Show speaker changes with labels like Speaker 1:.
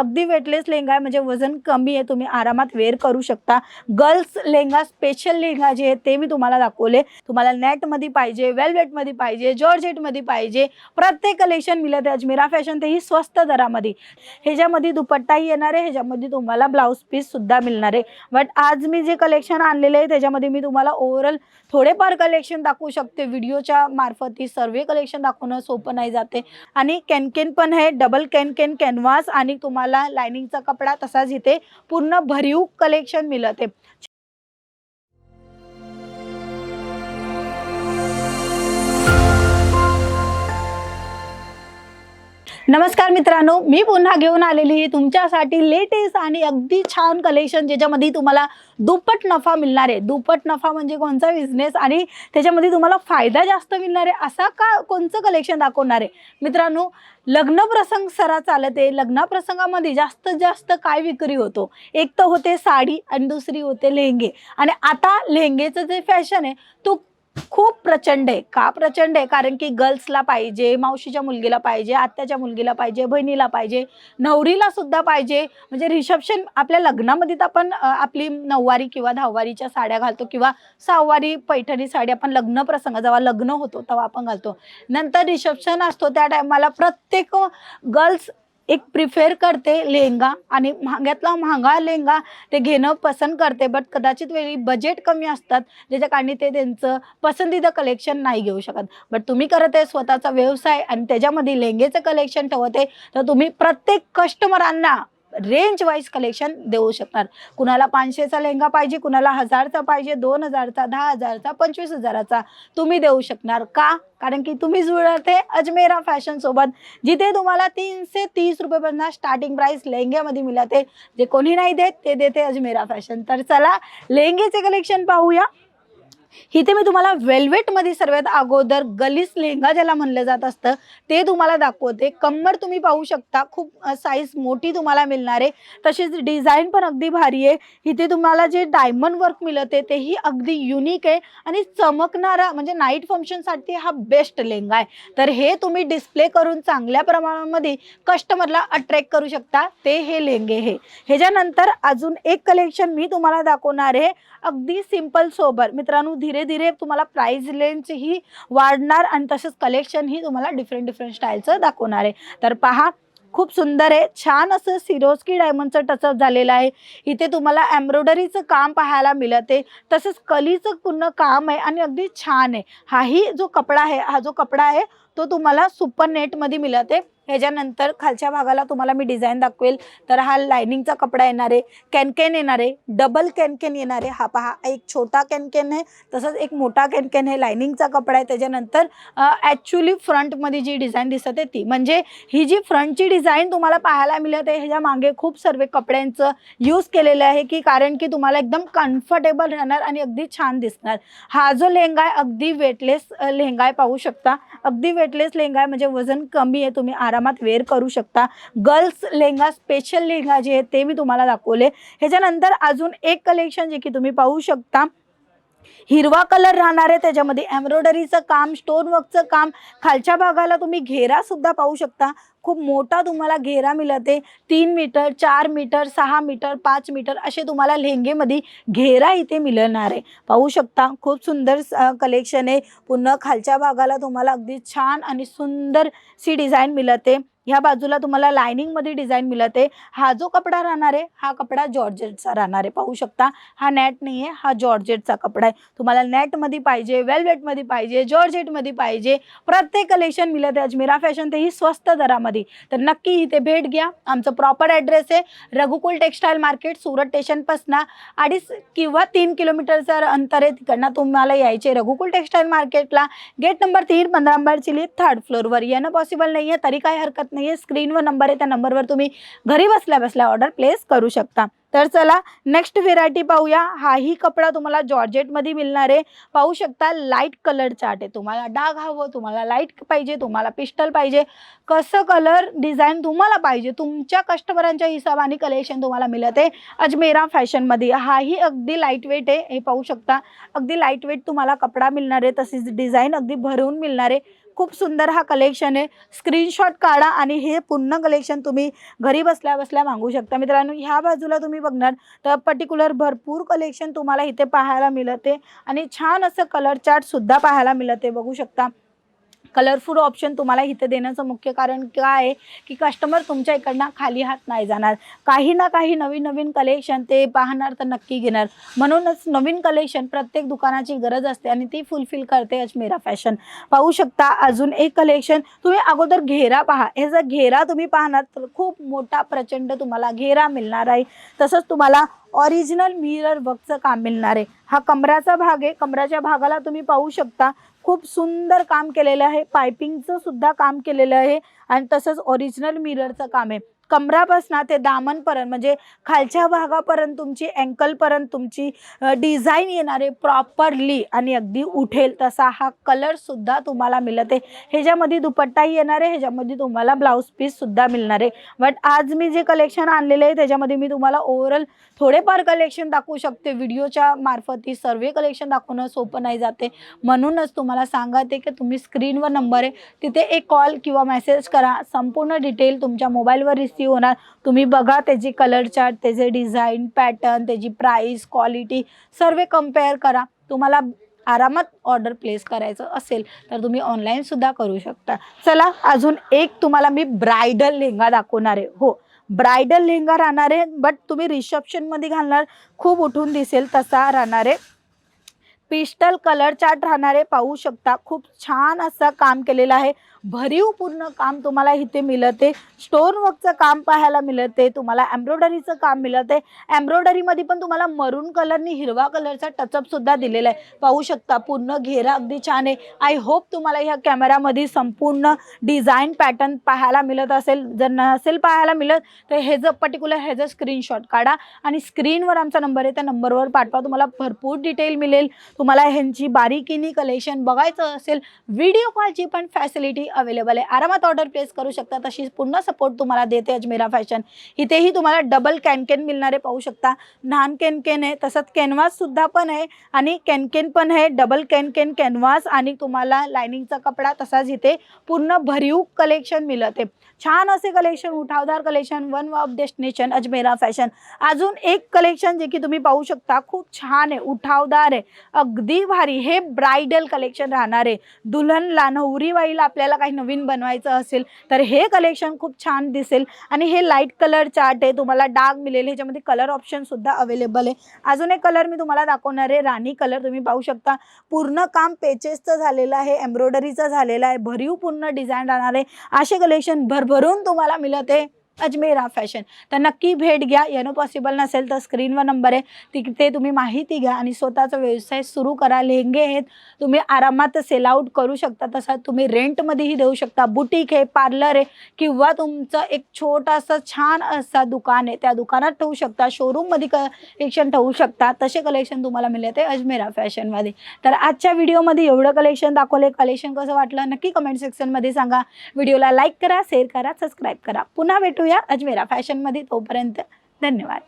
Speaker 1: अगदी वेटलेस लेहंगा आहे म्हणजे वजन कमी आहे तुम्ही आरामात वेअर करू शकता. गर्ल्स लेहंगा स्पेशल लेहंगा जे आहे ते मी तुम्हाला दाखवले. तुम्हाला नेटमध्ये पाहिजे वेलवेटमध्ये पाहिजे जॉर्जेटमध्ये पाहिजे प्रत्येक कलेक्शन मिळत आहे. अजमेरा फॅशन तेही स्वस्त दरामध्ये. ह्याच्यामध्ये दुपट्टाही येणार आहे ह्याच्यामध्ये तुम्हाला ब्लाऊज पीस सुद्धा मिळणार आहे. बट आज मी जे कलेक्शन आणलेले आहे त्याच्यामध्ये मी तुम्हाला ओव्हरऑल थोडेफार कलेक्शन दाखवू शकते. व्हिडिओच्या मार्फत ही सर्व कलेक्शन दाखवणं सोपं नाही जाते. आणि कॅनकेन पण आहे डबल कॅनकेन कॅनव्हास आणि तुम्हाला लायनिंगचा कपडा तसाच इथे पूर्ण भरीव कलेक्शन मिळत. आहे नमस्कार मित्रांनो मी पुन्हा घेऊन आलेली आहे तुमच्यासाठी लेटेस्ट आणि अगदी छान कलेक्शन ज्याच्यामध्ये तुम्हाला दुप्पट नफा मिळणार आहे. दुप्पट नफा म्हणजे कोणचा बिझनेस आणि त्याच्यामध्ये तुम्हाला फायदा जास्त मिळणार आहे असा का कोणचं कलेक्शन दाखवणार आहे? मित्रांनो लग्न प्रसंग सरा चालत. आहे लग्न प्रसंगामध्ये जास्तीत जास्त काय विक्री होतो? एक तर होते साडी आणि दुसरी होते लेहंगे. आणि आता लेहंगेचं जे फॅशन आहे तो खूप प्रचंड आहे. का प्रचंड आहे? कारण की गर्ल्सला पाहिजे मावशीच्या मुलगीला पाहिजे आत्याच्या मुलगीला पाहिजे बहिणीला पाहिजे नवरीला सुद्धा पाहिजे. म्हणजे रिसेप्शन आपल्या लग्नामध्ये तर आपण आपली नऊवारी किंवा दहावारीच्या साड्या घालतो किंवा सहावारी पैठणी साडी आपण लग्न प्रसंग जेव्हा लग्न होतो तेव्हा आपण घालतो. नंतर रिसेप्शन असतो त्या टायमाला प्रत्येक गर्ल्स एक प्रिफेअर करते लेहंगा आणि महाग्यातला महागा लेहंगा ते घेणं पसंत करते. बट कदाचित वेळी बजेट कमी असतात ज्याच्या कारणे ते त्यांचं पसंतीचं कलेक्शन नाही घेऊ शकत. बट तुम्ही करत आहे स्वतःचा व्यवसाय आणि त्याच्यामध्ये लेहंगेचं कलेक्शन ठेवत आहे तर तुम्ही प्रत्येक कस्टमरांना रेंज वाईज कलेक्शन देऊ शकणार. कुणाला पाचशेचा लेहंगा पाहिजे कुणाला हजारचा पाहिजे दोन हजारचा दहा हजारचा पंचवीस हजाराचा तुम्ही देऊ शकणार. का? कारण की तुम्ही जुळत आहे अजमेरा फॅशन सोबत जिथे तुम्हाला तीनशे तीस रुपयेपर्यंत स्टार्टिंग प्राइस लेहंग्यामध्ये मिळते. जे कोणी नाही देत ते देते अजमेरा फॅशन तर चला लेहंगेचे कलेक्शन पाहूया. इथे मी तुम्हाला वेल्वेटमध्ये सर्वात अगोदर गलीस लेहंगा ज्याला म्हणलं जात असतं ते तुम्हाला दाखवते. कंबर तुम्ही पाहू शकता खूप साईज मोठी तुम्हाला मिळणार आहे. तशीच डिझाईन पण अगदी भारी आहे. इथे तुम्हाला जे डायमंड वर्क मिळते तेही अगदी युनिक आहे. आणि चमकणारा म्हणजे नाईट फंक्शनसाठी हा बेस्ट लेहंगा आहे. तर हे तुम्ही डिस्प्ले करून चांगल्या प्रमाणामध्ये कस्टमरला अट्रॅक्ट करू शकता. ते हे लेहंगे हे. ह्याच्यानंतर अजून एक कलेक्शन मी तुम्हाला दाखवणार आहे. अगदी सिंपल सोबर. मित्रांनो धीरे धीरे तुम्हाला प्राईज रेंज ही वाढणार आणि तसंच कलेक्शन ही तुम्हाला डिफरंट डिफरंट स्टाईलचं दाखवणार आहे. तर पहा खूप सुंदर आहे. छान असं सिरोस्की डायमंडचं टचअप झालेलं आहे. इथे तुम्हाला एम्ब्रॉयडरीचं काम पाहायला मिळते तसंच कलीचं पूर्ण काम आहे आणि अगदी छान आहे. हाही जो कपडा आहे हा जो कपडा आहे तो तुम्हाला सुपर नेटमध्ये मिळते ह्याच्यानंतर खालच्या भागाला तुम्हाला मी डिझाईन दाखवेल. तर हा लायनिंगचा कपडा येणार आहे. कॅनकेन येणार आहे. डबल कॅनकेन येणार आहे. हा पहा एक छोटा कॅनकेन आहे तसंच एक मोठा कॅनकेन आहे. लायनिंगचा कपडा आहे. त्याच्यानंतर ॲक्च्युली फ्रंटमध्ये जी डिझाईन दिसत आहे ती. म्हणजे ही जी फ्रंटची डिझाईन तुम्हाला पाहायला मिळत आहे ह्याच्या मागे खूप सर्व कपड्यांचं यूज केलेलं आहे की कारण की तुम्हाला एकदम कम्फर्टेबल राहणार आणि अगदी छान दिसणार. हा जो लेहंगा आहे अगदी वेटलेस लेहंगा आहे पाहू शकता. अगदी वेटलेस लेहंगा आहे म्हणजे वजन कमी आहे तुम्ही आराम आरामात वेअर करू शकता. गर्ल्स लेहंगा स्पेशल लेहंगा जे आहे ते मी तुम्हाला दाखवले. ह्याच्यानंतर अजून एक कलेक्शन जे की तुम्ही पाहू शकता. हिरवा कलर राहणार आहे त्याच्यामध्ये एम्ब्रॉयडरीचं काम स्टोन वर्कचं काम. खालच्या भागाला तुम्ही घेरा सुद्धा पाहू शकता. खूप मोठा तुम्हाला घेरा मिळते तीन मीटर चार मीटर सहा मीटर पाच मीटर असे तुम्हाला लेहंगेमध्ये घेरा इथे मिळणार आहे. पाहू शकता खूप सुंदर कलेक्शन आहे. पुन्हा खालच्या भागाला तुम्हाला अगदी छान आणि सुंदर सी डिझाईन मिळते ह्या बाजूला तुम्हाला लायनिंगमध्ये डिझाईन मिळते हा जो कपडा राहणार आहे हा कपडा जॉर्जेटचा राहणार आहे. पाहू शकता हा नॅट नाही आहे हा जॉर्जेटचा कपडा आहे. तुम्हाला नॅटमध्ये पाहिजे वेलवेटमध्ये पाहिजे जॉर्जेटमध्ये पाहिजे प्रत्येक कलेक्शन मिळत आहे. अजमेरा फॅशन तेही स्वस्त दरामध्ये तर नक्की इथे भेट घ्या. आमचं प्रॉपर ॲड्रेस आहे रघुकुल टेक्स्टाईल मार्केट सुरत स्टेशनपासून अडीच किंवा तीन किलोमीटरचं अंतर आहे. तिकडनं तुम्हाला यायचे रघुकुल टेक्स्टाईल मार्केटला गेट नंबर तीन पंधरा नंबर चिली थर्ड फ्लोअरवर येणं पॉसिबल नाही आहे तरी काही हरकत नाही आहे स्क्रीनवर नंबर आहे त्या नंबरवर तुम्ही घरी बसल्या बसल्या ऑर्डर प्लेस करू शकता. तर चला नेक्स्ट व्हेरायटी पाहूया. हाही कपडा तुम्हाला जॉर्जेटमध्ये मिळणार आहे. पाहू शकता लाइट कलर चार्ट आहे. तुम्हाला डाग हवं तुम्हाला लाइट पाहिजे तुम्हाला पिस्टल पाहिजे. कसं कलर डिझाईन तुम्हाला पाहिजे तुमच्या कस्टमरांच्या हिशोबाने कलेक्शन तुम्हाला मिळत आहे. अजमेरा फॅशनमध्ये. हाही अगदी लाइट वेट आहे. हे पाहू शकता अगदी लाइट वेट तुम्हाला कपडा मिळणार आहे. तसेच डिझाईन अगदी भरून मिळणार आहे. खूप सुंदर हा कलेक्शन आहे. स्क्रीनशॉट काढा आणि हे पूर्ण कलेक्शन तुम्ही घरी बसल्या बसल्या मागू शकता. मित्रांनो ह्या बाजूला तुम्ही बघणार तर पर्टिक्युलर भरपूर कलेक्शन तुम्हाला इथे पाहायला मिळते आणि छान असं कलर चार्टसुद्धा पाहायला मिळते. बघू शकता. कलरफुल ऑप्शन तुम्हाला इथे देण्याचं मुख्य कारण काय आहे की कस्टमर तुमच्या इकडनं खाली हात नाही जाणार. काही ना काही नवीन नवीन कलेक्शन ते पाहणार तर नक्की घेणार. म्हणूनच नवीन कलेक्शन प्रत्येक दुकानाची गरज असते आणि ती फुलफिल करते अजमेरा फॅशन पाहू शकता अजून एक कलेक्शन तुम्ही अगोदर घेरा पहा. हे जर घेरा तुम्ही पाहणार तर खूप मोठा प्रचंड तुम्हाला घेरा मिळणार आहे. तसंच तुम्हाला ऑरिजिनल मिरर वर्कचं काम मिळणार आहे. हा कमराचा भाग आहे. कमराच्या भागाला तुम्ही पाहू शकता. खूप सुंदर काम केलेलं आहे. पायपिंगचं सुद्धा काम केलेलं आहे. आणि तसंच ओरिजिनल मिररचं काम आहे. कमरापासनं ते दामनपर्यंत म्हणजे खालच्या भागापर्यंत तुमची अँकलपर्यंत तुमची डिझाईन येणारे प्रॉपरली आणि अगदी उठेल तसा हा कलरसुद्धा तुम्हाला मिळत. आहे ह्याच्यामध्ये दुपट्टाही येणार आहे ह्याच्यामध्ये तुम्हाला ब्लाऊज पीससुद्धा मिळणार. आहे बट आज मी जे कलेक्शन आणलेलं आहे त्याच्यामध्ये मी तुम्हाला ओव्हरऑल थोडेफार कलेक्शन दाखवू शकते. व्हिडिओच्या मार्फत ही सर्व कलेक्शन दाखवणं सोपं नाही जाते. म्हणूनच तुम्हाला सांगते की तुम्ही स्क्रीनवर नंबर आहे तिथे एक कॉल किंवा मेसेज करा. संपूर्ण डिटेल तुमच्या मोबाईलवर जास्ती होणार. तुम्ही बघा त्याची कलर चार्ट त्याचे डिझाईन पॅटर्न त्याची प्राईस क्वालिटी सर्व कंपेअर करा. तुम्हाला आरामात ऑर्डर प्लेस करायचं असेल तर तुम्ही ऑनलाईनसुद्धा करू शकता. चला अजून एक तुम्हाला मी ब्रायडल लेहंगा दाखवणार आहे. हो ब्रायडल लेहंगा राहणार आहे बट तुम्ही रिसेप्शनमध्ये घालणार खूप उठून दिसेल तसा राहणार आहे. पिस्टल कलर चार्ट राहणारे पाहू शकता. खूप छान असं काम केलेलं आहे. भरीव पूर्ण काम तुम्हाला इथे मिळते. स्टोन वर्कचं काम पाहायला मिळते तुम्हाला एम्ब्रॉयडरीचं काम मिळते. एम्ब्रॉयडरीमध्ये पण तुम्हाला मरून कलरनी हिरवा कलरचा टचअप सुद्धा दिलेला आहे. पाहू शकता पूर्ण घेरा अगदी छान आहे. आय होप तुम्हाला ह्या कॅमेरामध्ये संपूर्ण डिझाईन पॅटर्न पाहायला मिळत असेल. जर नसेल पाहायला मिळत तर ह्याचं पर्टिक्युलर ह्याचं स्क्रीनशॉट काढा आणि स्क्रीनवर आमचा नंबर आहे त्या नंबरवर पाठवा. तुम्हाला भरपूर डिटेल मिळेल. तुम्हाला ह्यांची बारीकीनी कलेक्शन बघायचं असेल व्हिडिओ कॉलची पण फॅसिलिटी अवेलेबल आहे. आरामात ऑर्डर प्लेस करू शकता. तशी पूर्ण सपोर्ट तुम्हाला देते अजमेरा फॅशन इथेही तुम्हाला डबल कॅनकेन मिळणारे पाहू शकता. लहान कॅनकेन आहे तसंच कॅनव्हाससुद्धा पण आहे आणि कॅनकेन पण आहे. डबल कॅनकेन कॅनव्हास आणि तुम्हाला लायनिंगचा कपडा तसाच इथे पूर्ण भरीव कलेक्शन मिळत आहे. छान असे कलेक्शन उठावदार collection one of destination Ajmera Fashion अजून एक कलेक्शन जे की तुम्ही पाहू शकता खूप छान आहे उठावदार आहे. अगदी भारी हे ब्रायडल कलेक्शन राहणार आहे. दुल्हनला नवरीबाईला आपल्याला काही नवीन बनवायचं असेल तर हे कलेक्शन खूप छान दिसेल. आणि हे लाइट कलर चार्ट आहे तुम्हाला डार्क मिळेल. ह्याच्यामध्ये कलर ऑप्शन सुद्धा अवेलेबल आहे. अजून एक कलर मी तुम्हाला दाखवणार आहे राणी कलर तुम्ही पाहू शकता. पूर्ण काम पेचेसचं झालेलं आहे एम्ब्रॉयडरीचं झालेलं आहे भरीव पूर्ण डिझाईन राहणार आहे. असे कलेक्शन भरभरून तुम्हाला मिळत. आहे अजमेरा फॅशन. तर नक्की भेट घ्या. येणं पॉसिबल नसेल तर स्क्रीनवर नंबर आहे. तिथे तुम्ही माहिती घ्या आणि स्वतःचा व्यवसाय सुरू करा. लेहंगे आहेत. तुम्ही आरामात सेल आउट करू शकता. तसा तुम्ही रेंटमध्येही देऊ शकता. बुटीक आहे पार्लर आहे किंवा तुमचं एक छोटासा छान असा दुकान आहे. त्या दुकानात ठेवू शकता. शोरूममध्ये कलेक्शन ठेवू शकता. तसे कलेक्शन तुम्हाला मिळते अजमेरा फॅशनमध्ये तर आजच्या व्हिडिओमध्ये एवढं कलेक्शन दाखवले कलेक्शन कसं वाटलं नक्की कमेंट सेक्शनमध्ये सांगा. व्हिडिओला लाईक करा शेअर करा सबस्क्राईब करा. पुन्हा भेटूया अजमेरा फॅशनमध्ये तोपर्यंत धन्यवाद.